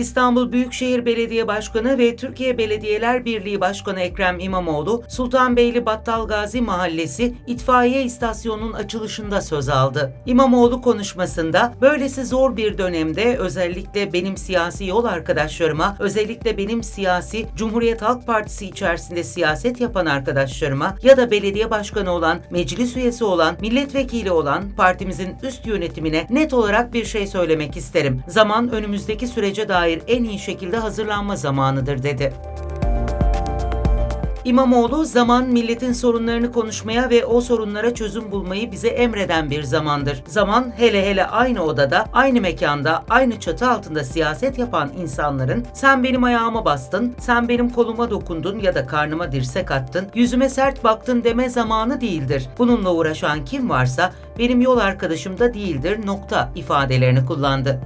İstanbul Büyükşehir Belediye Başkanı ve Türkiye Belediyeler Birliği Başkanı Ekrem İmamoğlu, Sultanbeyli Battalgazi Mahallesi itfaiye istasyonunun açılışında söz aldı. İmamoğlu konuşmasında böylesi zor bir dönemde özellikle benim siyasi yol arkadaşlarıma, özellikle benim siyasi Cumhuriyet Halk Partisi içerisinde siyaset yapan arkadaşlarıma ya da belediye başkanı olan, meclis üyesi olan, milletvekili olan partimizin üst yönetimine net olarak bir şey söylemek isterim. Zaman önümüzdeki sürece dair en iyi şekilde hazırlanma zamanıdır dedi. İmamoğlu zaman milletin sorunlarını konuşmaya ve o sorunlara çözüm bulmayı bize emreden bir zamandır. Zaman hele hele aynı odada, aynı mekanda, aynı çatı altında siyaset yapan insanların sen benim ayağıma bastın, sen benim koluma dokundun ya da karnıma dirsek attın, yüzüme sert baktın deme zamanı değildir. Bununla uğraşan kim varsa benim yol arkadaşım da değildir nokta ifadelerini kullandı.